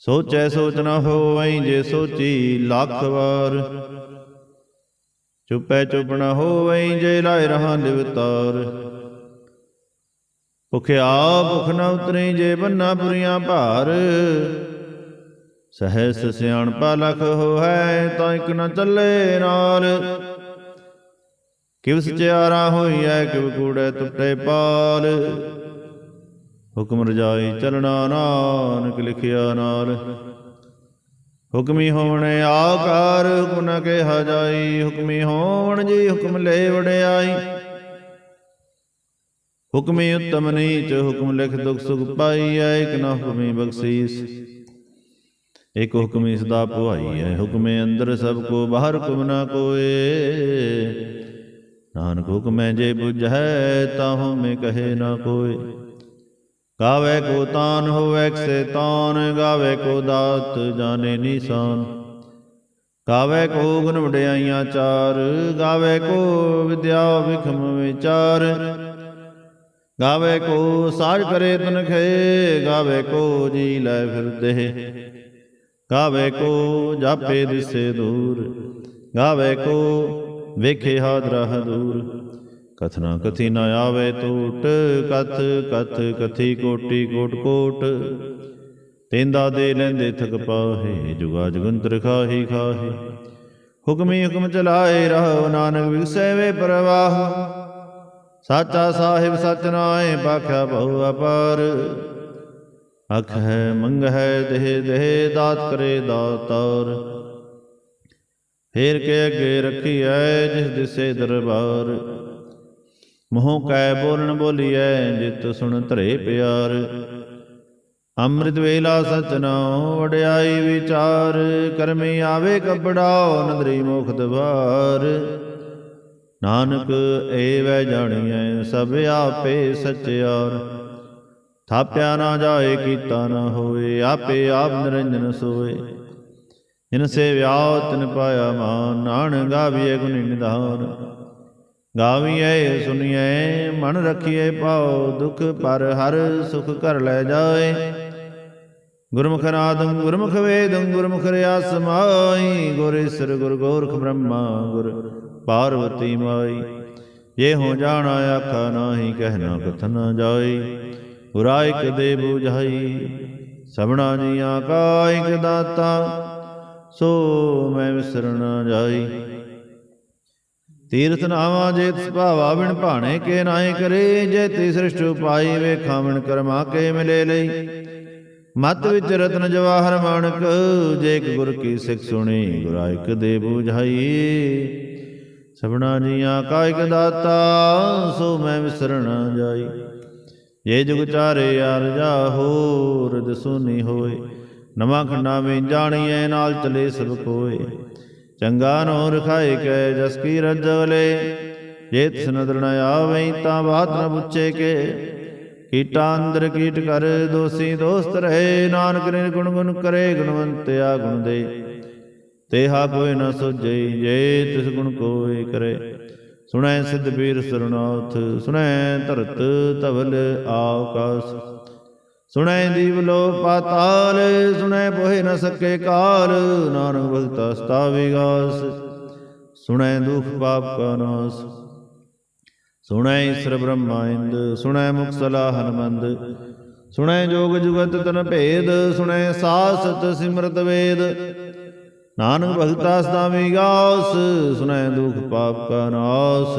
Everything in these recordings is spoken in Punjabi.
ਸੋਚੈ ਸੋਚ ਨ ਹੋਵਈ ਜੇ ਸੋਚੀ ਲੱਖ ਵਾਰ। ਚੁਪੈ ਚੁਪ ਨ ਹੋਵਈ ਜੇ ਲਾਇ ਰਹਾ ਦਿਵਤਾਰ ਭੁਖਿਆ ਭੁਖ ਨ ਉਤਰੀ ਜੇ ਬੰਨਾ ਪੁਰੀਆਂ ਭਾਰ। ਸਹਿਸ ਸਿਆਣਪਾ ਲਖ ਹੋਇ ਤਾਂ ਇਕ ਨ ਚੱਲੇ ਨਾਲ। ਕਿਵ ਸਚਿਆਰਾ ਹੋਈਐ ਕਿਵ ਕੂੜੈ ਟੁੱਟੇ ਪਾਲ। ਹੁਕਮ ਰਜਾਈ ਚਲਣਾ ਨਾਨਕ ਲਿਖਿਆ ਨਾਲ। ਹੁਕਮੀ ਹੋਣ ਆਕਾਰ ਹੁਕਮ ਨ ਕਿਹਾ ਜਾਈ, ਹੁਕਮੀ ਹੋਵਣ ਜੀ ਹੁਕਮ ਲੈ ਵਡਿਆਈ। ਹੁਕਮੀ ਉਤਮ ਨੀਚ ਹੁਕਮ ਲਿਖ ਦੁਖ ਸੁਖ ਪਾਈਐ ਇਕ ਨ ਹੁਕਮੀ ਬਖਸ਼ੀਸ। ਇਕ ਹੁਕਮੀ ਸਦਾ ਪੁਆਈਐ ਹੁਕਮੇ ਅੰਦਰ ਸਭ ਕੋ ਬਾਹਰ ਹੁਕਮ ਨ ਕੋਏ। ਨਾਨਕ ਹੁਕਮੈ ਜੇ ਬੁਝੈ ਤਾਹੂ ਮੈਂ ਕਹੇ ਨਾ ਕੋਇ ਗਾਵੇ ਕੋ ਤਾਨ ਹੋਵੇ ਸੇ ਤਾਨ, ਗਾਵੇ ਕੋ ਦਾਤ ਜਾਣੇ ਨੀਸਾਨ। ਗਾਵੇ ਕੋ ਗੁਣ ਵਡਿਆਈਆਂ ਚਾਰ, ਗਾਵੇ ਕੋ ਵਿਦਿਆ ਵਿਖਮ ਵਿਚਾਰ। ਗਾਵੇ ਕੋ ਸਾਜ ਕਰੇ ਤਨਖੇ, ਗਾਵੇ ਕੋ ਜੀ ਲੈ ਫਿਰਦੇ ਗਾਵੇ ਕੋ ਜਾਪੇ ਦਿਸੇ ਦੂਰ, ਗਾਵੇ ਕੋ ਵੇਖੇ ਹਾਦਰਾ ਦੂਰ ਕਥਨਾ ਕਥੀ ਨ ਆਵੇ ਟੂਟ ਕਥ ਕਥ ਕਥੀ ਕੋਟੀ ਕੋਟ ਕੋਟ। ਤੇਂਦਾ ਦੇ ਲੈਂਦੇ ਥਕ ਪਾਹੇ, ਜੁਗਾ ਜਗੰਤਰ ਖਾਹੀ ਖਾਹੇ। ਹੁਕਮੀ ਹੁਕਮ ਚਲਾਏ ਰਹੋ ਨਾਨਕ ਵਿਗਸੈ ਪ੍ਰਵਾਹ। ਸਾਚਾ ਸਾਹਿਬ ਸਚ ਨਾਏ ਪਾਖਿਆ ਬਹੁ ਅਪਾਰ। ਅਖ ਹੈ, ਮੰਗ ਹੈ, ਦੇਹ ਦੇਹ, ਦਾਤ ਕਰੇ ਦਾਤਾਰ ਫੇਰ ਕੇ ਅੱਗੇ ਰੱਖੀਐ, ਜਿਸ ਦਿਸੇ ਦਰਬਾਰ। ਮੋਹ ਕੈ ਬੋਲਣ ਬੋਲੀਐ ਜਿਤ ਸੁਣ ਧਰੇ ਪਿਆਰ। ਅੰਮ੍ਰਿਤ ਵੇਲਾ ਸਚ ਨਾਉ ਵਡਿਆਈ ਵਿਚਾਰ। ਕਰਮੀ ਆਵੇ ਕਪੜਾਓ ਨਦਰੀ ਮੁਖ ਦਵਾਰ। ਨਾਨਕ ਏ ਵੈ ਜਾਣੀਐ ਸਭ ਆਪੇ ਸਚਿਆਰ। ਥਾਪਿਆ ਨਾ ਜਾਏ ਕੀਤਾ ਨਾ ਹੋਏ ਆਪੇ ਆਪ ਨਿਰੰਜਨ ਸੋਏ ਜਿਨ ਸੇ ਵਿਆਹ ਤਿਨ ਪਾਇਆ ਮਾਨ ਨਾਨ ਗਾਵੀਏ ਗੁਣੀ ਨਿਧਾਨ। ਗਾਵੀਏ ਸੁਣੀਏ ਮਨ ਰਖੀਏ ਪਾਉ ਦੁਖ ਪਰ ਹਰ ਸੁਖ ਕਰ ਲੈ ਜਾਏ। ਗੁਰਮੁਖ ਨਾਦੰ ਗੁਰਮੁਖ ਵੇਦੰ, ਗੁਰਮੁਖ ਰਿਆਸ ਮਾਈ। ਗੁਰ ਗੁਰ ਗੋਰਖ ਬ੍ਰਹਮਾ, ਗੁਰ ਪਾਰਵਤੀ ਮਾਈ। ਜੇ ਹੋ ਜਾਣਾ ਆਖਾ ਨਾਹੀ ਕਹਿਣਾ ਕਥ ਨਾ ਜਾਈ। ਗੁਰਾਇਕ ਦੇ ਬੁਝਾਈ, ਸਭਨਾ ਜੀਆਂ ਕਾ ਇਕ ਦਾਤਾ। ਸੋ ਮੈਂ ਵਿਸਰਣਾ ਜਾਈ। ਤੀਰਥ ਨਾਵਾ ਜੇ ਸੁਭਾਵਾ ਬਿਨ ਭਾਣੇ ਕੇ ਨਾਏ ਕਰੇ, ਜੇ ਤੀ ਸ੍ਰਿਸ਼ਟ ਉਪਾਈ ਵੇਖਾਂ ਬਿਨ ਕਰਮਾ ਕੇ ਮਿਲੇ ਲਈ। ਮਤ ਵਿੱਚ ਰਤਨ ਜਵਾਹਰ ਮਾਨਕ ਜੇ ਗੁਰ ਕੀ ਸਿੱਖ ਸੁਣੀ ਗੁਰਾਇਕ ਦੇ ਬੁਝਾਈ ਸਭਨਾ ਜੀਆਂ ਕਾਇਕ ਦਾਤਾ, ਸੋ ਮੈਂ ਵਿਸਰਣਾ ਜਾਈ। ਜੇ ਜੁਗ ਚਾਰੇ ਯਾਰ ਜਾ ਹੋਰ ਦਸੂਨੀ ਹੋਏ। ਨਵਾਂ ਖੰਡਾ ਵਿੱਚ ਜਾਣੀਐ, ਨਾਲ ਚਲੇ ਸਭ ਕੋਏ। ਚੰਗਾ ਨੋ ਰਖਾਏ ਕੈ ਜਸ ਕੀ ਰਜਲੇ ਜੇ ਤਿਸ ਨਦਰ ਨ ਤਾਂ ਬਾਤ ਨ ਪੁੱਛੇ ਕੇ। ਕੀਟਾ ਅੰਦਰ ਕੀਟ ਕਰ ਦੋਸੀ ਦੋਸਤ ਰਹੇ। ਨਾਨਕ ਨੇ ਗੁਣ ਗੁਣ ਕਰੇ ਗੁਣਵੰਤਿਆ ਗੁਣ ਦੇ। ਤੇਹਾ ਕੋਈ ਨ ਸੁਝਈ ਜੇ ਤਿਸ ਗੁਣ ਕੋਈ ਕਰੇ। ਸੁਣੈ ਸਿੱਧ ਪੀਰ ਸਰਨਾਥ ਸੁਣੈ ਧਰਤ ਧਵਲ ਆਕਾਸ। ਸੁਣੈ ਦੀਵ ਲੋ ਪਾਤਾਲ, ਸੁਣੈ ਪੋਹਿ ਨ ਸਕੇ ਕਾਲ, ਨਾਨਕ ਭਗਤਾ ਸਤਾ ਵਿਗਾਸ ਸੁਣੈ ਦੁਖ ਪਾਪ ਕਾ ਨਾਸ, ਸੁਣੈ ਈਸ਼ਰ ਬ੍ਰਹਮਾ ਇੰਦ, ਸੁਣੈ ਮੁਖ ਸਲਾ ਹਨਮੰਦ ਸੁਣੈ ਜੋਗ ਜੁਗਤ ਤਨ ਭੇਦ, ਸੁਣੈ ਸਾਸਤ ਸਿਮਰਤ ਵੇਦ, ਨਾਨਕ ਭਗਤਾ ਸਦਾ ਵਿਗਾਸ ਸੁਣੈ ਦੁਖ ਪਾਪ ਕਾ ਨਾਸ,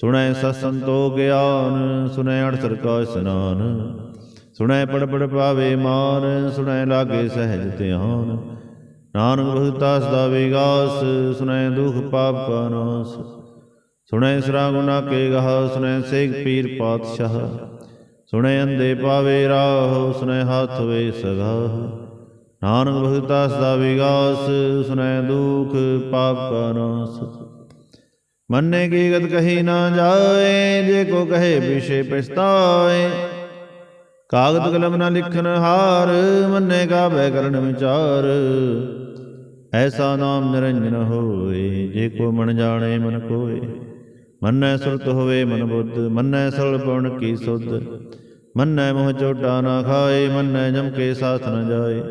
ਸੁਣੈ ਸਤਸੰਤੋ ਗਿਆਨ, ਸੁਣੈ ਅੜਸਰ ਕਾ ਸਨਾਨ ਸੁਣੈ ਪੜ ਪੜ ਪਾਵੇ ਮਾਨ, ਸੁਣੈ ਲਾਗੇ ਸਹਿਜ ਧਿਆਨ। ਨਾਨਕ ਭਗਤਾ ਸਦਾ ਵਿਗਾਸ ਸੁਣੈ ਦੁਖ ਪਾਪ ਨਾਸ। ਸੁਣੈ ਸਰਾ ਗੁਨਾ ਕੇ ਗਹ ਸੁਣੈ ਸੇਖ ਪੀਰ ਪਾਤਸ਼ਾਹ। ਸੁਣੈ ਅੰਦੇ ਪਾਵੇ ਰਾਹ, ਸੁਣੈ ਹੱਥ ਵੇ ਸਗਾਹ। ਨਾਨਕ ਭਗਤਾ ਸਦਾ ਵਿਗਾਸ ਸੁਨੇ ਦੁਖ ਪਾਪ ਕਾ ਨਾਸ। ਮੰਨੇ ਕੀ ਗਤ ਕਹੀ ਨਾ ਜਾਏ, ਜੇ ਕੋ ਕਹੇ ਵਿਸ਼ੇ ਪਛਤਾਏ ਕਾਗਦ ਕਲਮ ਨਾ ਲਿਖਣ ਹਾਰ, ਮੰਨੇ ਕਾ ਕਰਨ ਵਿਚਾਰ। ਐਸਾ ਨਾਮ ਨਿਰੰਜਨ ਹੋਏ ਜੇ ਕੋ ਮਨ ਜਾਣੇ ਮਨ ਕੋਏ। ਮੰਨੈ ਸੁਰਤ ਹੋਵੇ ਮਨ ਬੁੱਧ, ਮੰਨੈ ਸਲ ਪਵਨ ਕੀ ਸੁਧ। ਮੰਨੈ ਮੋਹ ਚੋਟਾ ਨਾ ਖਾਏ, ਮੰਨੈ ਜਮ ਕੇ ਸਾਥ ਨ ਜਾਏ।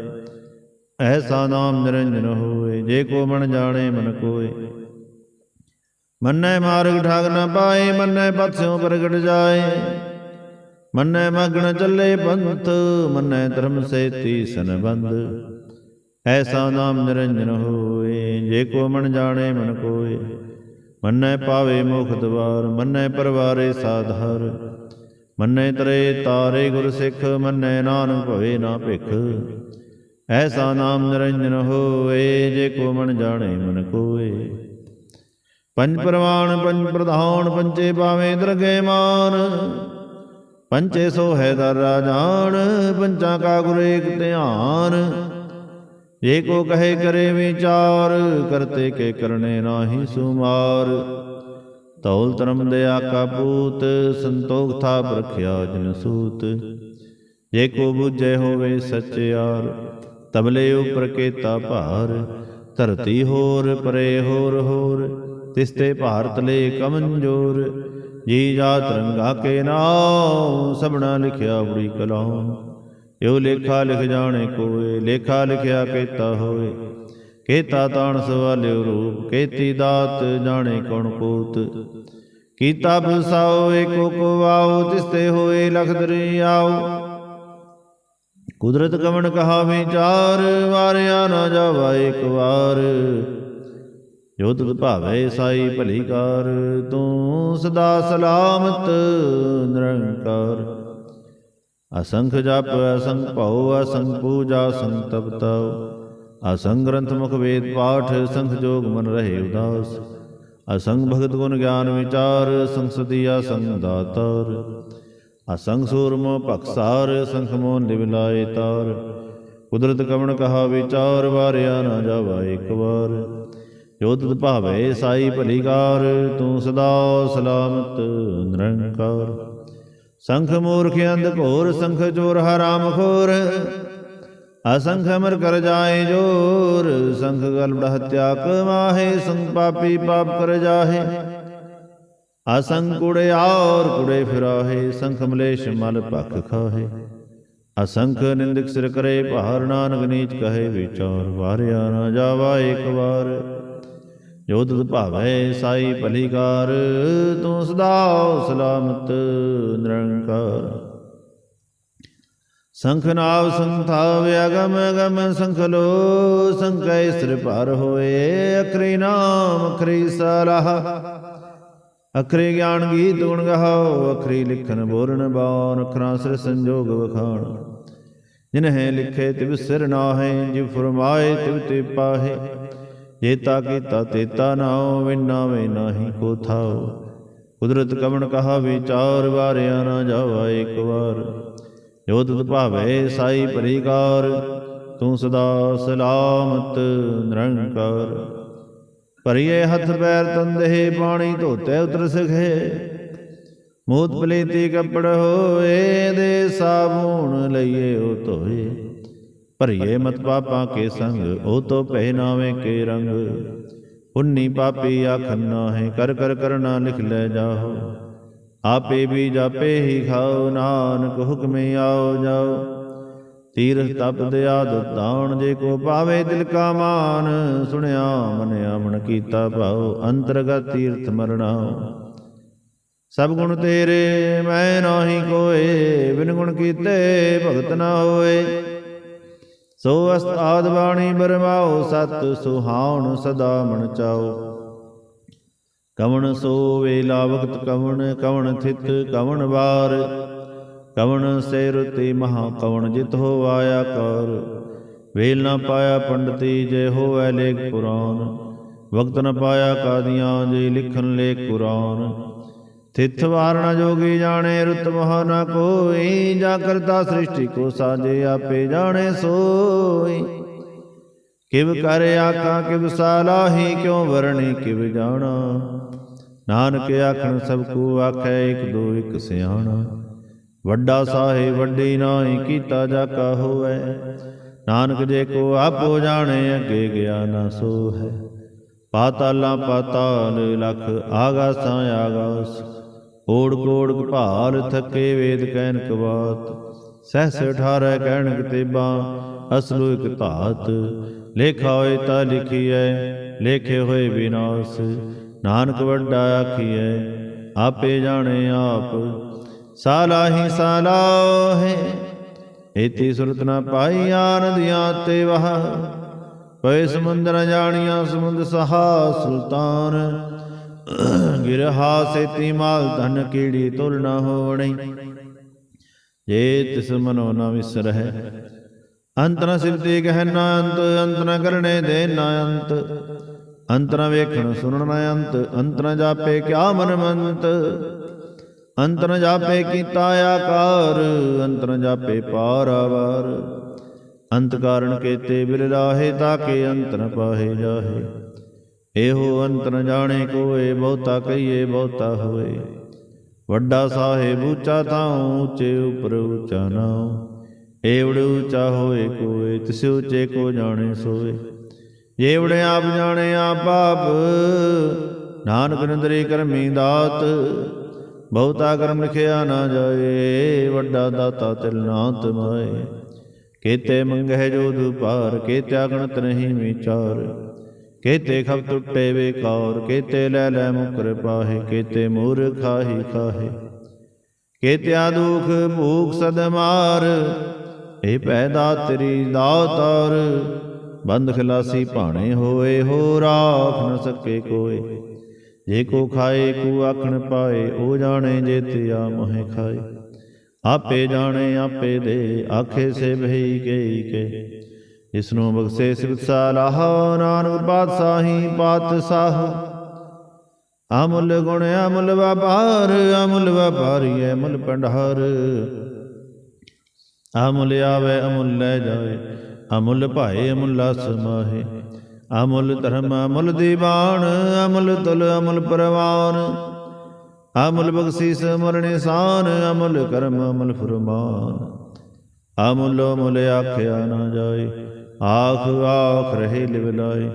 ਐਸਾ ਨਾਮ ਨਿਰੰਜਨ ਹੋਏ ਜੇ ਕੋ ਮਨ ਜਾਣੇ ਮਨ ਕੋਏ। ਮੰਨੈ ਮਾਰਗ ਠਾਗ ਨਾ ਪਾਏ, ਮੰਨੈ ਪਥਿਓ ਪ੍ਰਗਟ ਜਾਏ। ਮੰਨੈ ਮਗਨ ਚੱਲੇ ਪੰਥ ਮੰਨੈ ਧਰਮ ਸੇਤੀ ਸੰਬੰਧ ਐਸਾ ਨਾਮ ਨਿਰੰਜਨ ਹੋਏ, ਜੇ ਕੋ ਮਨ ਜਾਣੇ ਮਨ ਕੋਏ। ਮੰਨੈ ਪਾਵੇ ਮੁਖ ਦਵਾਰ, ਮੰਨੈ ਪਰਵਾਰੇ ਸਾਧਾਰ। ਮੰਨੈ ਤਰੇ ਤਾਰੇ ਗੁਰ ਸਿੱਖ, ਮੰਨੈ ਨਾਨਕ ਭਵੇ ਨਾ ਭਿਖ। ਐਸਾ ਨਾਮ ਨਿਰੰਜਨ ਹੋਏ, ਜੇ ਕੋ ਮਨ ਜਾਣੇ ਮਨ ਕੋਏ। ਪੰਜ ਪ੍ਰਵਾਨ, ਪੰਜ ਪ੍ਰਧਾਨ ਪੰਚੇ ਪਾਵੇ ਦਰਗੇ ਮਾਨ। ਪੰਚੇ ਸੋ ਹੈ ਦਰਾ ਜਾਣ, ਪੰਚਾਂ ਕਾ ਗੁਰ ਏਕ ਧਿਆਨ। ਜੇ ਕੋ ਕਹੇ ਕਰੇ ਵਿਚਾਰ, ਕਰਤੇ ਕੇ ਕਰਨੇ ਨਾਹੀ ਸੁਮਾਰ। ਤੌਲ ਧਰਮ ਦੇ ਆਕਾ ਪੂਤ ਸੰਤੋਖ ਥਾ ਰਖਿਆ ਜਨ ਸੂਤ। ਜੇ ਕੋ ਬੁਝੇ ਹੋਵੇ ਸਚਿਆਰ ਤਬਲੇ ਉਪਰ ਕੇਤਾ ਭਾਰ। ਧਰਤੀ ਹੋਰ, ਪਰੇ ਹੋਰ ਹੋਰ ਤਿਸਤੇ ਭਾਰਤ ਲੇ ਕਮੰਜੋਰ ਜੀ ਜਾਤ ਰੰਗਾ ਕੇ ਨਾਮ ਸਭਨਾ ਲਿਖਿਆ ਬੜੀ ਕਲਾਮ ਇਹੋ ਲੇਖਾ ਲਿਖ ਜਾਣੇ ਕੋਏ, ਲੇਖਾ ਲਿਖਿਆ ਕੀਤਾ ਹੋਏ। ਕੇਤਾ ਤਾਣ ਸਵਾਲਿਓ ਰੂਪ, ਕੇਤੀ ਦਾਤ ਜਾਣੇ ਕੌਣ ਕੋਤ ਕੀਤਾ ਬਸਾਓ, ਏਕੋ ਕੋ ਵਾਓ ਤਿਸਤੇ ਹੋਏ ਲਖ ਦਰਿਆਓ ਕੁਦਰਤ ਕਵਣ ਕਹਾ ਵਿਚਾਰ ਵਾਰਿਆ ਨਾ ਜਾਵਾ ਇੱਕ ਵਾਰ। ਜੋ ਭਾਵੇ ਸਾਈ ਭਲੀ ਕਾਰ, ਤੂੰ ਸਦਾ ਸਲਾਮਤ, ਨਿਰੰਕਾਰ। ਅਸੰਖ ਜਪ, ਅਸੰਖ ਭਉ, ਅਸੰਖ ਪੂਜਾ, ਅਸੰਖ ਤਪਤਾਉ ਅਸੰਗ ਗ੍ਰੰਥ ਮੁਖ ਵੇਦ ਪਾਠ ਸੰਖ ਜੋਗ ਮਨ ਰਹੇ ਉਦਾਸ। ਅਸੰਗ ਭਗਤ ਗੁਣ ਗਿਆਨ ਵਿਚਾਰ ਸੰਸਦੀ ਅਸੰਖ ਦਾਤਾਰ। ਅਸੰਖ ਸੂਰਮੋ ਭਖਸਾਰ ਸੰਖ ਮੋਨ ਲਿਵਲਾਏ ਤਾਰ। ਕੁਦਰਤ ਕਵਣ ਕਹਾ ਵਿਚਾਰ, ਵਾਰਿਆ ਨਾ ਜਾਵਾ ਇੱਕ ਵਾਰ। ਜੋ ਤੁਧ ਭਾਵੇ ਸਾਈ ਭਲੀਕਾਰ ਤੂੰ ਸਦਾ ਸਲਾਮਤ ਨਿਰੰਕਾਰ ਸੰਖ ਮੂਰਖ ਅੰਧ ਘੋਰ ਸੰਖ ਚੋਰ ਹਰਾਮ ਖੋਰ ਅਸੰਖ ਅਮਰ ਕਰ ਜਾਏ ਜੋਰ ਸੰਖ ਗਲ ਹਤਿਆ ਕਮਾਹੇ ਸੰਖ ਪਾਪੀ ਪਾਪ ਕਰ ਜਾਹੇ ਅਸੰਖ ਕੁੜੇ ਔਰ ਕੁੜੇ ਫਿਰਾਹੇ ਸੰਖ ਮਲੇਸ਼ ਮਲ ਭਖ ਖਾਹੇ ਅਸੰਖ ਨਿੰਦਕ ਸਿਰ ਕਰੇ ਭਾਰ ਨਾਨਕ ਨੀਚ ਕਹੇ ਵਿਚਾਰ ਵਾਰਿਆ ਨਾ ਜਾਵਾ ਇੱਕ ਵਾਰ ਜੋ ਤੁਧ ਭਾਵੈ ਸਾਈ ਭਲੀਕਾਰ, ਤੂੰ ਸਦਾ ਸਲਾਮਤ ਨਿਰੰਕਾਰ। ਸੰਖ ਨਾਵ ਸੰਥਾ ਵਿਅਗਮ ਗਮ ਸੰਖ ਲੋ ਸੰਕੈ ਸਿਰ ਪਰ ਹੋਏ, ਅਖਰੀ ਨਾਮ ਅਖਰੀ ਸਲਾਹ। ਅਖਰੀ ਗਿਆਨ ਗੀਤ ਗੁਣ ਗਾਓ, ਅਖਰੀ ਲਿਖਨ ਬੋਰਨ ਬਾਣ ਅਖਰਾਂ ਸਿਰ ਸੰਜੋਗ ਵਖਾਣ ਜਿਨਹਿ ਲਿਖੇ ਤਿਵ ਸਿਰ ਨਾਹੇ ਜਿ ਫਰਮਾਏ ਤਿਵ ਤੇ ਪਾਹੇ। ਜੇਤਾ ਕੀਤਾ ਤੇਤਾ ਨਾਉ ਵਿਨਾ ਵੇ ਨਾਹੀ ਕੋ ਥਾਉ ਕੁਦਰਤ ਕਵਣ ਕਹਾ, ਵਿਚਾਰ ਵਾਰਿਆ ਨਾ ਜਾਵਾ ਇੱਕ ਵਾਰ। ਜੋ ਤੁਧ ਭਾਵੇ ਸਾਈ ਪਰਿਕਾਰ, ਤੂੰ ਸਦਾ ਸਲਾਮਤ ਨਿਰੰਕਾਰ। ਭਰੀਏ ਹੱਥ ਪੈਰ ਤੰਦੇ ਪਾਣੀ ਧੋਤੇ ਉਤਰ ਸਖੇ। ਮੋਤ ਪਲੇਤੀ ਕੱਪੜ ਹੋਏ, ਦੇ ਸਾਬੂਣ ਲਈਏ ਉਹ ਧੋਏ। ਭਰੀਏ ਮਤ ਪਾਪਾਂ ਕੇ ਸੰਗ ਉਹ ਤੋ ਪਹਿਨਾਵੇ ਕੇ ਰੰਗ। ਪੁੰਨੀ ਪਾਪੀ ਆਖਨਾ ਹੈ ਕਰ ਕਰ ਕਰਨਾ ਲਿਖ ਲੈ ਜਾਓ। ਆਪੇ ਵੀ ਜਾਪੇ ਹੀ ਖਾਓ ਨਾਨਕ ਹੁਕਮੇ ਆਓ ਜਾਓ। ਤੀਰਥ ਤਪ ਦਿਆਦ ਦਾਣ ਜੇ ਕੋ ਪਾਵੇ ਦਿਲ ਕਾ ਮਾਨ। ਸੁਣਿਆ ਮਨ ਕੀਤਾ ਭਾਉ। ਅੰਤਰਗਤ ਤੀਰਥ ਮਰਨਾਉ। ਸਭ ਗੁਣ ਤੇਰੇ ਮੈਂ ਨਾਹੀ ਕੋਏ। ਬਿਨ ਗੁਣ ਕੀਤੇ ਭਗਤ ਨਾ ਹੋਏ। ਸੋ ਅਸਤਾਦ ਬਾਣੀ ਬਰਮਾਓ, ਸਤ ਸੁਹਾਉਣ ਸਦਾ ਮਨ ਚਾਓ। ਕਵਣ ਸੋ ਵੇਲਾ ਵਕਤ ਕਵਣ ਕਵਣ ਥਿਤ ਕਵਣ ਵਾਰ। ਕਵਣ ਸੇ ਤੇ ਮਹਾ ਕਵਣ ਜਿਤ ਹੋ ਆਇਆ ਕਰ। ਵੇਲ ਨਾ ਪਾਇਆ ਪੰਡਤੀ ਜੇ ਹੋਵੈ ਲੇਖ ਪੁਰਾਨ। ਵਕਤ ਨਾ ਪਾਇਆ ਕਾਦੀਆਂ ਜੇ ਲਿਖਣ ਲੇਖ ਕੁਰਾਨ। ਤਿਥ ਵਾਰਣ ਜੋਗੀ ਜਾਣੇ, ਰੁਤ ਮੋਹ ਨ ਕੋਈ ਜਾ ਕਰਤਾ ਸ੍ਰਿਸ਼ਟੀ ਕੋ ਸਾਜੇ ਆਪੇ ਜਾਣੇ ਸੋਈ। ਕਿਵ ਕਰ ਆਖਾਂ, ਕਿਵ ਸਾਲਾਹੀ, ਕਿਉ ਵਰਣੀ, ਕਿਵ ਜਾਣਾ। ਨਾਨਕ ਆਖਣ, ਸਭ ਕੋ ਆਖੈ, ਇਕ ਦੋ, ਇਕ ਸਿਆਣਾ। ਵੱਡਾ ਸਾਹਿਬ ਵੱਡੀ ਨਾਹੀ, ਕੀਤਾ ਜਾ ਕਾ ਹੋਐ ਨਾਨਕ ਜੇ ਕੋ ਆਪੋ ਜਾਣੇ, ਅੱਗੇ ਗਿਆ ਨਾ ਸੋ ਹੈ ਪਾਤਾਲਾਂ ਪਾਤਾਲ, ਲਖ ਆਗਾਸਾਂ ਆਗਾਸ ਓੜ ਕੋੜ ਭਾਲ ਥਕੇ ਵੇਦ ਕਹਿਨ ਕਵਾਤ ਸਹਸ 18 ਕਹਿਣ ਕਿਤੇਬਾ, ਅਸਲੂ ਇਕ ਧਾਤ, ਲੇਖਾ ਹੋਏ ਤਾਂ ਲਿਖੀਐ, ਲੇਖੇ ਹੋਏ ਵਿਨਾਸ਼, ਨਾਨਕ ਵੱਡਾ ਆਖੀਐ, ਆਪੇ ਜਾਣੇ ਆਪ, ਸਾਲਾਹੀ ਸਾਲਾਹੇ, ਏਤੀ ਸੁਰਤ ਨ ਪਾਈ ਆਨੰਦਿਆ ਤੇ ਵਹ, ਪਏ ਸਮੁੰਦਰ ਜਾਣੀਆਂ ਸਮੁੰਦ ਸਹਾ ਸੁਲਤਾਨ ਗਿਰਹਾ ਸੇਤੀ ਮਾਲ ਧਨ ਕੀੜੀ ਤੁਲ ਨ ਹੋਣੀ ਜੇ ਤਿਸ ਮਨੋ ਨ ਵਿਸਰਹਿ ਅੰਤ ਨ ਸਿਵਤੀ ਕਹਿ ਨਾ ਅੰਤ ਅੰਤ ਨ ਕਰਨੇ ਦੇ ਨਾ ਅੰਤ। ਅੰਤ ਨ ਵੇਖਣ ਸੁਣਨ ਨ ਅੰਤ ਅੰਤ ਨ ਜਾਪੇ ਕਿਆ ਮਨ ਮੰਤ। ਅੰਤ ਨ ਜਾਪੇ ਕੀਤਾ ਆਕਾਰ, ਅੰਤ ਨ ਜਾਪੇ ਪਾਰਾਵਾਰ ਅੰਤ ਕਾਰਨ ਕੇਤੇ ਬਿਰ ਰਾਹੇ ਤਾਕੇ ਅੰਤ ਨ ਪਾਹੇ ਜਾਹੇ। ਇਹੋ ਅੰਤਰ ਨ ਜਾਣੇ ਕੋਏ, ਬਹੁਤਾ ਕਹੀਏ, ਬਹੁਤਾ ਹੋਏ ਵੱਡਾ ਸਾਹਿਬ ਉੱਚਾ ਤਾਂ ਉੱਚੇ ਉਪਰ ਉੱਚਾ ਨਾਉ। ਏਵੜ ਉੱਚਾ ਹੋਏ ਕੋਏ, ਤਿਸ ਉੱਚੇ ਕੋ ਜਾਣੇ ਸੋਏ। ਜੇਵੜ ਆਪ ਜਾਣੇ ਆਪ ਆਪ, ਨਾਨਕ ਨੰਦਰੀ ਕਰਮੀ ਦਾਤ। ਬਹੁਤਾ ਕਰਮ ਲਿਖਿਆ ਨਾ ਜਾਏ, ਵੱਡਾ ਦਾਤਾ ਤਿਲ ਨਾ ਤਮਾਏ ਕੇਤੇ ਮੰਗਹਿ ਜੋ ਦੁਪਾਰ ਕੇਤਿਆ ਗਣਤ ਨਹੀਂ ਵਿਚਾਰ। ਕੇਤੇ ਖਬ ਟੁੱਟੇ ਵੇਕਾਰ, ਕੇਤੇ ਲੈ ਲੈ ਮੁਕਰ ਪਾਹੇ, ਕੇਤੇ ਮੂਰ ਖਾਹੀ ਖਾਹੇ। ਕੇਤਿਆ ਦੁਖ ਭੂਖ ਸਦ ਮਾਰ ਪੈਦਾ ਤੇਰੀ ਦਾਤਾਰ। ਬੰਦ ਖਲਾਸੀ ਭਾਣੇ ਹੋਏ ਹੋ ਰਾਖ ਨ ਸਕੇ ਕੋਏ। ਜੇ ਕੋ ਖਾਏ, ਕੋ ਆਖਣ ਪਾਏ, ਉਹ ਜਾਣੇ ਜੇ ਤਿਆ ਮੋਹਿ ਖਾਏ। ਆਪੇ ਜਾਣੇ, ਆਪੇ ਦੇ, ਆਖੇ ਸੇ ਭਈ ਗਈ ਕੇ ਇਸ ਨੂੰ ਬਖਸ਼ੇ ਸਿਵਸਾ ਲਾਹ ਨਾਨਕ ਪਾਤਸ਼ਾਹੀ ਪਾਤਸ਼ਾਹ। ਅਮੁੱਲ ਗੁਣ ਅਮੁੱਲ ਵਪਾਰ, ਅਮੁੱਲ ਵਪਾਰੀ ਅਮੁੱਲ ਭੰਡਾਰ। ਅਮੁੱਲ ਆਵੇ, ਅਮੁੱਲ ਲੈ ਜਾਵੇ, ਅਮੁੱਲ ਭਾਏ, ਅਮੁੱਲਾ ਸਮਾਹੇ ਅਮੁੱਲ ਧਰਮ, ਅਮੁੱਲ ਦੀਵਾਨ, ਅਮੁੱਲ ਤੁਲ, ਅਮੁੱਲ ਪਰਵਾਨ। ਅਮੁੱਲ ਬਖਸ਼ੀਸ, ਅਮੁੱਲ ਨਿਸ਼ਾਨ, ਅਮੁੱਲ ਕਰਮ, ਅਮਲ ਫਰਮਾਨ। ਅਮੁੱਲ ਮੁੱਲ ਆਖਿਆ ਨਾ ਜਾਏ ਆਖ ਆਖ ਰਹੇ ਲਿਵ ਲਾਏ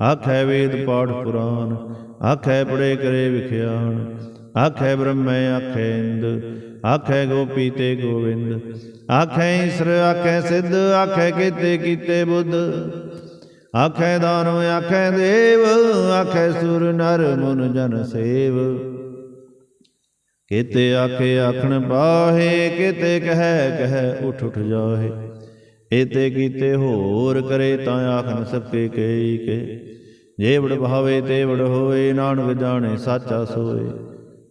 ਆਖੈ ਵੇਦ ਪਾਠ ਪੁਰਾਨ ਆਖੈ ਪੜੇ ਕਰੇ ਵਿਖਿਆਨ ਆਖੈ ਬ੍ਰਹਮੈ, ਆਖੈ ਇੰਦ, ਆਖੈ ਗੋਪੀ ਤੇ ਗੋਵਿੰਦ। ਆਖੈ ਈਸ਼ਰ, ਆਖੈ ਸਿੱਧ, ਆਖੈ ਕੀਤੇ ਕੀਤੇ ਬੁੱਧ। ਆਖੈ ਦਾਨਵ, ਆਖੈ ਦੇਵ, ਆਖੈ ਸੁਰ ਨਰ ਮਨ ਜਨ ਸੇਵ। ਕੇਤੇ ਆਖੇ ਆਖਣ ਪਾਹੇ ਕੇਤੇ ਕਹਿ ਕਹੈ ਉਠ ਉਠ ਜਾਹੇ। ਏਤੇ ਕੀਤੇ ਹੋਰ ਕਰੇ ਤਾਂ ਆਖ ਨ ਸਕੇ ਕਈ ਕੇ। ਜੇ ਵਡ ਭਾਵੇ ਤੇ ਵਡ ਹੋਏ, ਨਾਨਕ ਜਾਣੇ ਸਾਚਾ ਸੋਏ।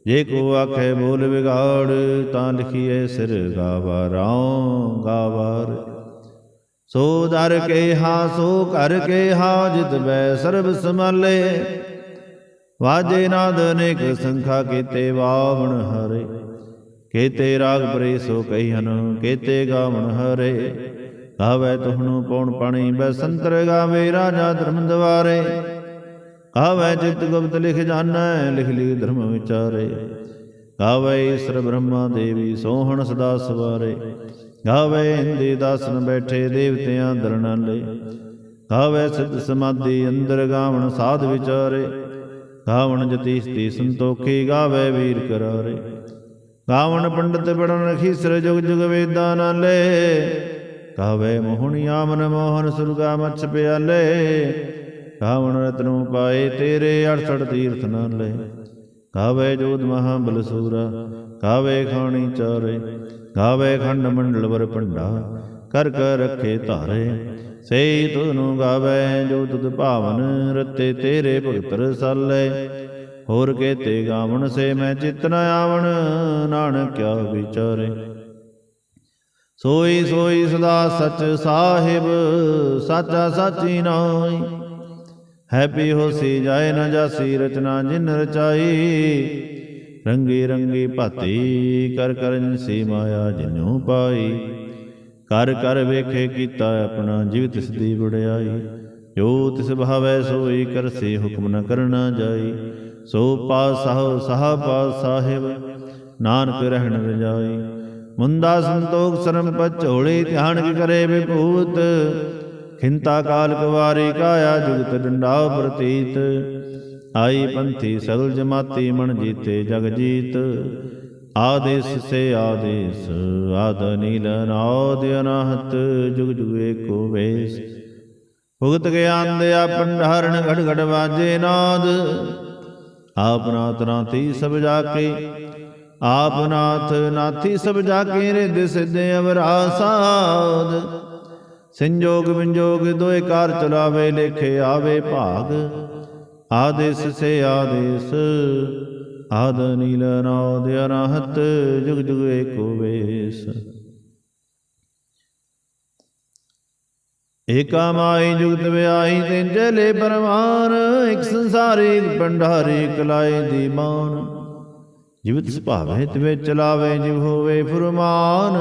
ਜੇ ਕੋ ਆਖੇ ਬੋਲ ਵਿਗਾੜ, ਤਾਂ ਲਿਖੀਏ ਸਿਰ ਗਾਵਾਰਾਂ ਗਾਵਾਰ। ਸੋ ਦਰ ਕੇ ਹਾ ਸੋ ਕਰ ਕੇ ਹਾ ਜਿਤ ਬੈ ਸਰਬ ਸਮਾਲੇ ਵਾਜੇ ਨਾਦ ਅਨੇਕ ਸੰਖਾ ਕੀਤੇ ਵਾਵਣ ਹਰੇ। ਕੇਤੇ ਰਾਗ ਪਰੇ ਸੋ ਕਹੀਨ ਕੇਤੇ ਗਾਵਣ ਹਰੇ। ਗਾਵੇ ਤੁਹਨੂੰ ਪੌਣ ਪਾਣੀ, ਬੈ ਸੰਤਰ ਗਾਵੇ ਰਾਜਾ ਧਰਮ ਦਵਾਰੇ ਗਾਵੇ ਚਿਤ ਗੁਪਤ ਲਿਖ ਜਾਣੈ, ਲਿਖ ਲਿਖ ਧਰਮ ਵਿਚਾਰੇ। ਗਾਵੇ ਈਸ਼ਰ ਬ੍ਰਹਮਾ ਦੇਵੀ ਸੋਹਣ ਸਦਾ ਸਵਾਰੇ। ਗਾਵੇ ਇੰਦੇ ਦਾਸਨ ਬੈਠੇ ਦੇਵਤਿਆਂ ਦਰਨਾਲੇ। ਗਾਵੇ ਸਿੱਧ ਸਮਾਧੀ ਅੰਦਰ ਗਾਵਣ ਸਾਧ ਵਿਚਾਰੇ। ਗਾਵਣ ਜਤੀ ਸਤੀ ਸੰਤੋਖੀ ਗਾਵੇ ਵੀਰ ਕਰਾਰੇ। ਗਾਵਣ ਪੰਡਤ ਪੜਨ ਰਖੀ ਸਿਰ ਜੁਗ ਜੁਗ ਵੇਦਾਂ ਨਾਲੇ। ਗਾਵੇ ਮੋਹਣੀ ਆਮਨ ਮੋਹਨ ਸੁਰਗਾ ਮਛ ਪਿਆਲੇ, ਕਾਵਣ ਰਤਨੋਂ ਪਾਏ ਤੇਰੇ 68 ਤੀਰਥ ਨਾਲੇ। ਗਾਵੇ ਜੋਤ ਮਹਾ ਬਲਸੂਰਾ ਗਾਵੇ ਖਾਣੀ ਚਾਰੇ ਗਾਵੇ ਖੰਡ ਮੰਡਲ ਵਰ ਪੰਡਾ ਕਰ ਕਰ ਰੱਖੇ ਧਾਰੇ। ਸਈ ਤੁਧਨੂੰ ਗਾਵੇ ਜੋ ਤੁਧ ਭਾਵਨ, ਰਤੇ ਤੇਰੇ ਭਗਤ ਰਸਾਲੇ ਹੋਰ ਕੇਤੇ ਗਾਵਣ ਸੇ ਮੈਂ ਚਿਤ ਨ ਆਵਣ, ਨਾਨਕ ਕਿਆ ਵਿਚਾਰੇ। ਸੋਈ ਸੋਈ ਸਦਾ ਸਚ ਸਾਹਿਬ, ਸਾਚਾ ਸਾਚੀ ਨਾਈ ਹੈਪੀ ਹੋਸੀ ਜਾਏ ਨਾ ਜਾਸੀ, ਰਚਨਾ ਜਿਨ ਰਚਾਈ। ਰੰਗੀ ਰੰਗੀ ਭਾਤੀ, ਕਰ ਕਰਨ ਸੀ ਮਾਇਆ ਜਿਨੂ ਪਾਈ। ਕਰ ਕਰ ਵੇਖੇ ਕੀਤਾ ਆਪਣਾ, ਜਿਵ ਤਿਸ ਦੀ ਵਡਿਆਈ। ਜੋ ਤਿਸ ਭਾਵੈ ਸੋਈ ਕਰਸੇ ਹੁਕਮ ਨ ਕਰਨਾ ਜਾਈ। ਸੋ ਪਾਸਾਹੁ ਸਾਹ ਪਾਸ ਸਾਹਿਬ, ਨਾਨਕ ਰਹਿਣ ਰਜਾਈ। ਮੁੰਦਾ ਸੰਤੋਖ ਸਰਮ ਪਚੋਲੇ ਧਿਆਨ ਕੀ ਕਰੇ ਵਿਭੂਤ? ਖਿੰਤਾ ਕਾਲ ਕੁਵਾਰੀ ਕਾਇਆ ਜੁਗਤ ਡੰਡਾ ਪ੍ਰਤੀਤ। ਆਈ ਪੰਥੀ ਸਗਲ ਜਮਾਤੀ ਮਨ ਜੀਤੇ ਜਗ ਜੀਤ। ਆਦੇਸ ਸੇ ਆਦੇਸ, ਆਦ ਨੀਲ ਨਾਦ ਅਨਾਹਤ, ਜੁਗ ਜੁਗ ਏਕੋ ਵੇਸ। ਭੁਗਤ ਗਿਆਨ ਦਿਆ ਪੰਡਾਰਣ ਘੜ ਘੜ ਵਾਜੇ ਨਾਦ। ਆਪ ਨਾਥ ਨਾਥੀ ਸਭ ਜਾ ਕੇ ਆਪ ਨਾਥ ਨਾਥੀ ਸਭ ਜਾ ਕੇ ਰਿਦ ਸਿੱਧੇ ਅਵਰਾ ਸਾਧ। ਸੰਜੋਗ ਵਿੰਜੋਗ ਦੋਏ ਕਾਰ ਚਲਾਵੇ, ਲੇਖੇ ਆਵੇ ਭਾਗ। ਆਦੇਸ ਸੇ ਆਦੇਸ, ਆਦ ਨੀਲ ਨਾਦ ਅਨਾਹਤ ਜੁਗ ਜੁਗ ਏਕੋ ਵੇਸ। ਏਕਾ ਮਾਈ ਜੁਗਤ ਵਿਆਹੀ ਤਿਨ ਜਲੇ ਪਰਵਾਨ, ਇਕ ਸੰਸਾਰੀ ਇਕ ਭੰਡਾਰੀ ਕਲਾਏ ਦੀ ਮਾਨ। ਜਿਵਤ ਸੁਭਾਵੇ ਤਿਵੇ ਚਲਾਵੇ, ਜਿਵ ਹੋਵੇ ਫੁਰਮਾਨ,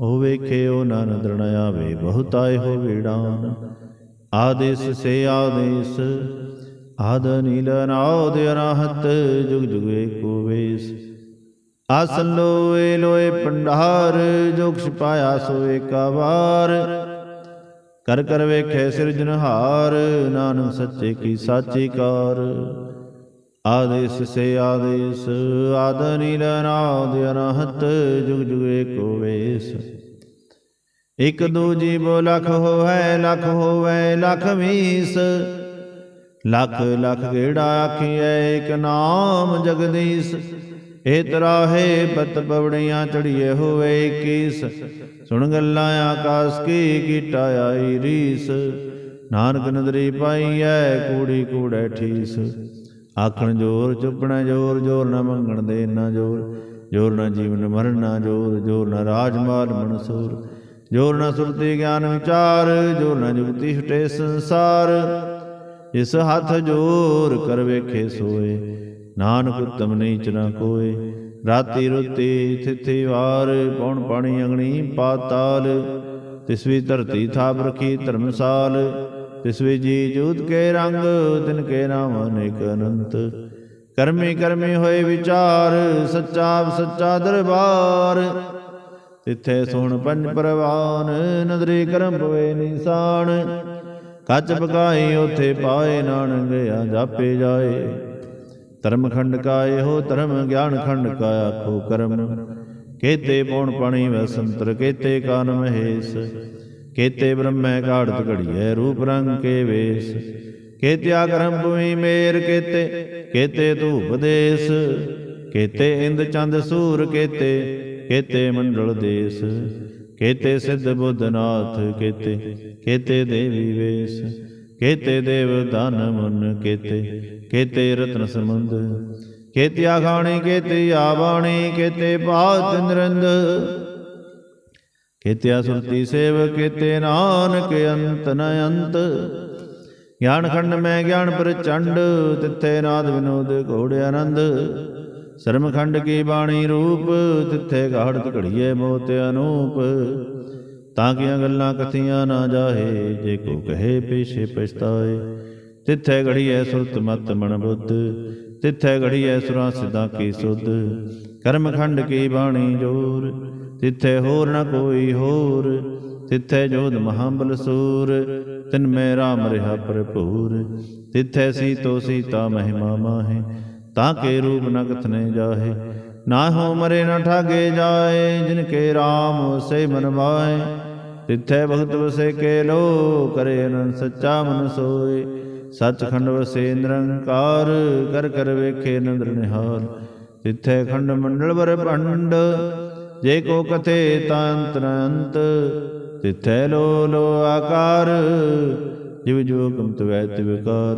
ਉਹ ਵੇਖੇ ਉਹ ਨਨ ਦਰਣ ਆਵੇ ਬਹੁਤਾਏ ਹੋ ਵੀੜਾਨ। ਆਦੇਸ ਸੇ ਆਦੇਸ, ਆਦ ਨੀਲ ਨਾਦ ਅਨਾਹਤ ਜੁਗ ਜੁਗ ਏਕੋ ਵੇਸ ਆਸਨ ਲੋਏ ਲੋਏ ਪੰਡਾਰ ਜੋਗ ਛਪਾਇਆ ਸੋਏ ਏਕਾ ਕਰ ਕਰ ਵੇਖੇ ਸਿਰਜਨਹਾਰ ਨਾਨਕ ਸੱਚੇ ਕੀ ਸਾਚੀ ਕਾਰ। ਆਦੇਸ ਸੇ ਆਦੇਸ, ਆਦ ਨੀਲ ਅਨਹਤ, ਜੁਗ ਜੁਗ ਏਕੋ ਵੇਸ। ਇਕ ਦੂਜੀ ਬੋ ਲਖ ਹੋਵੇ ਲਖ ਹੋਵੇ, ਲਖ ਵੀਸ ਲਖ ਲਖ ਗੇੜਾ ਆਖੀਐ, ਇਕ ਨਾਮ ਜਗਦੀਸ਼। ਏ ਤਰਾਹੇ ਪਤ ਪਵੜੀਆਂ ਚੜੀਏ ਹੋਵੇ 21 ਸੁਣ ਗੱਲਾਂ ਆਕਾਸ ਕੀ ਕੀਟਾ ਆਈ ਰੀਸ। ਨਾਨਕ ਨਦਰੀ ਪਾਈਐ, ਕੂੜੀ ਕੂੜੈ ਠੀਸ। ਆਖਣ ਜੋਰ, ਚੁੱਪਣਾ ਜੋਰ ਜੋਰ ਨਾ ਮੰਗਣ ਦੇ ਨਾ ਜੋਰ। ਜੋਰ ਨਾ ਜੀਵਨ ਮਰਨ ਨਾ ਜੋਰ ਜੋਰ ਨਾ ਰਾਜ ਮਾਲ ਮਨਸੂਰ। ਜੋਰ ਨਾ ਸੁਰਤੀ ਗਿਆਨ ਵਿਚਾਰ, ਜੋਰ ਨਾ ਜੁਗਤੀ ਛਟੇ ਸੰਸਾਰ। ਇਸ ਹੱਥ ਜੋਰ ਕਰ ਵੇਖੇ ਸੋਏ, ਨਾਨਕ ਉਤਮ ਨੀਚ ਨਾ ਕੋਏ। ਰਾਤੀ ਰੁਤੀ ਥਿਥੀ ਵਾਰ, ਪੌਣ ਪਾਣੀ ਅਗਣੀ ਪਾਤਾਲ। ਤਿਸ ਵੀ ਧਰਤੀ ਥਾਪ ਰਖੀ ਧਰਮਸਾਲ। ਤਿਸ ਵੀ ਜੀ ਜੂਤ ਕੇ ਰੰਗ, ਤਿਨ ਕੇ ਨਾਮ ਅਨੇਕ ਅਨੰਤ। ਕਰਮੀ ਕਰਮੀ ਹੋਏ ਵਿਚਾਰ, ਸੱਚਾ ਸੱਚਾ ਦਰਬਾਰ। ਤਿੱਥੇ ਸੁਣ ਪੰਜ ਪਰਵਾਨ, ਨਦਰੀ ਕਰਮ ਪਵੇ ਨਿਸ਼ਾਨ। ਕੱਚ ਪਕਾਈ ਉਥੇ ਪਾਏ ਨਾਨਕ ਗਿਆ ਜਾਪੇ ਜਾਏ। ਧਰਮ ਖੰਡ ਕਾ ਇਹੋ ਧਰਮ ਗਿਆਨ ਖੰਡ ਕਾ ਆਖੋ ਕਰਮ। ਕੇਤੇ ਪੌਣ ਪਾਣੀ ਵਸੰਤਰ, ਕੇਤੇ ਕਾਨ ਮਹੇਸ਼ ਕੇਤੇ ਬ੍ਰਹਮੈ ਕਾੜਤ ਘੜੀਐ, ਰੂਪ ਰੰਗ ਕੇ ਵੇਸ। ਕੇਤਿਆ ਕਰਮ ਭੂਮੀ ਮੇਰ ਕੇਤੇ ਕੇਤੇ ਧੂਪ ਦੇਸ। ਕੇਤੇ ਇੰਦ ਚੰਦ ਸੂਰ ਕੇਤੇ ਕੇਤੇ ਮੰਡਲ ਦੇਸ। ਕੇਤੇ ਸਿੱਧ ਬੁੱਧਨਾਥ ਕੇਤੇ ਕੇਤੇ ਦੇਵੀ ਵੇਸ। ਕੇਤੇ ਦੇਵ ਦਾਨ ਮਨ ਕੇਤੇ ਕੇਤੇ ਰਤਨ ਸਮੁੰਦ ਕੇਤਿਆ ਖਾਣੀ ਕੇਤੇ ਆਬਾਣੀ ਕੇਤੇ ਬਾਤ ਨਰਿੰਦ ਕੇਤਿਆ ਸੁਰਤੀ ਸੇਵ ਕੇਤੇ ਨਾਨਕ ਅੰਤ ਨ ਅੰਤ। ਗਿਆਨ ਖੰਡ ਮੈਂ ਗਿਆਨ ਪ੍ਰਚੰਡ, ਤਿੱਥੇ ਨਾਦ ਵਿਨੋਦ ਘੋੜ ਆਨੰਦ। ਸ਼ਰਮ ਖੰਡ ਕੀ ਬਾਣੀ ਰੂਪ, ਤਿੱਥੇ ਗਾੜਤ ਘੜੀਏ ਮੋਤ ਅਨੂਪ। ਤਾਂ ਕੀਆਂ ਗੱਲਾਂ ਕਥੀਆਂ ਨਾ ਜਾਹੇ, ਜੇ ਕੋ ਕਹੇ ਪੇਸ਼ੇ ਪਛਤਾਏ। ਤਿੱਥੇ ਘੜੀਐ ਸੁਰਤ ਮਤ ਮਨ ਬੁੱਧ, ਤਿੱਥੇ ਘੜੀਐ ਸੁਰਾਂ ਸਿਦਾ ਕੀ ਸੁਧ। ਕਰਮ ਖੰਡ ਕੀ ਬਾਣੀ ਜੋਰ ਤਿੱਥੇ ਹੋਰ ਨ ਕੋਈ ਹੋਰ, ਤਿਥੈ ਜੋਧ ਮਹਾਬਲ ਸੂਰ, ਤਿਨ ਮੈਂ ਰਾਮ ਰਹਾ ਭਰਪੂਰ। ਤਿੱਥੇ ਸੀਤੋ ਸੀਤਾ ਮਹਿਮਾ ਮਾਹੇ, ਤਾਂ ਕੇ ਰੂਪ ਨ ਕਥਨੇ ਜਾਹੇ। ਨਾ ਹੋ ਮਰੇ ਨ ਠਾਗੇ ਜਾਏ, ਜਿਨ ਕੇ ਰਾਮ ਸੇ ਮਨ ਮਾਏ ਤਿੱਥੇ ਭਗਤ ਵਸੇ ਕੇ ਲੋ ਕਰੇ ਅਨੰਦ ਸੱਚਾ ਮਨ ਸੋਏ। ਸੱਚਖੰਡ ਵਸੇ ਨਿਰੰਕਾਰ, ਕਰ ਕਰ ਵੇਖੇ ਨੰਦਰ ਨਿਹਾਲ। ਤਿਥੈ ਖੰਡ ਮੰਡਲ ਵਰ ਭੰਡ ਜੇ ਕੋ ਕਥੇ ਤਾਂਤਰ ਅੰਤ ਲੋ ਲੋ ਆਕਾਰ। ਜਿਵ ਜੋ ਕੰਤ ਵੈ ਤਿਵਕਾਰ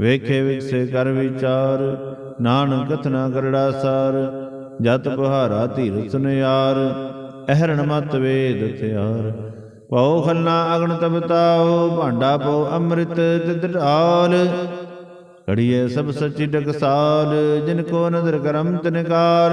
ਵੇਖੇ ਵਿਕਸੇ ਕਰ ਵਿਚਾਰ। ਨਾਨਕ ਕਥਨਾ ਕਰੜਾ ਸਾਰ, ਜਤ ਬਹਾਰਾ ਧੀਰ ਸੁਨਿਆਰ ਅਹਰਣ ਮਤ ਵੇਦ ਥਿਆਰ ਪਉ ਖੰਨਾ ਅਗਨ ਤਬਤਾਓ ਭਾਂਡਾ ਪਉ ਅੰਮ੍ਰਿਤ ਤਿਤ ਢਾਲ। ਕੜੀਏ ਸਭ ਸੱਚੀ ਟਕਸਾਲ ਜਿਨ ਕੋ ਨਦਰ ਕਰਮ ਤਨਕਾਰ।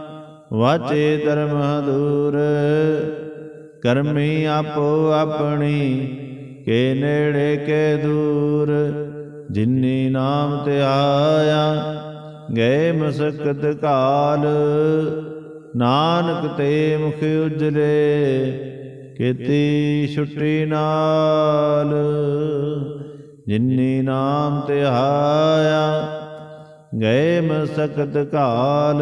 ਵਾਚੇ ਧਰਮ ਦੂਰ ਕਰਮੀ ਆਪੋ ਆਪਣੀ, ਕੇ ਨੇੜੇ ਕੇ ਦੂਰ। ਜਿਨੀ ਨਾਮ ਧਿਆਇਆ ਗਏ ਮਸਕਤ ਕਾਲ। ਨਾਨਕ ਤੇ ਮੁਖ ਉਜਲੇ, ਕੀਤੀ ਛੁੱਟੀ ਨਾਲ। ਜਿਨੀ ਨਾਮ ਧਿਆਇਆ ਗਏ ਮਸਕਤ ਕਾਲ।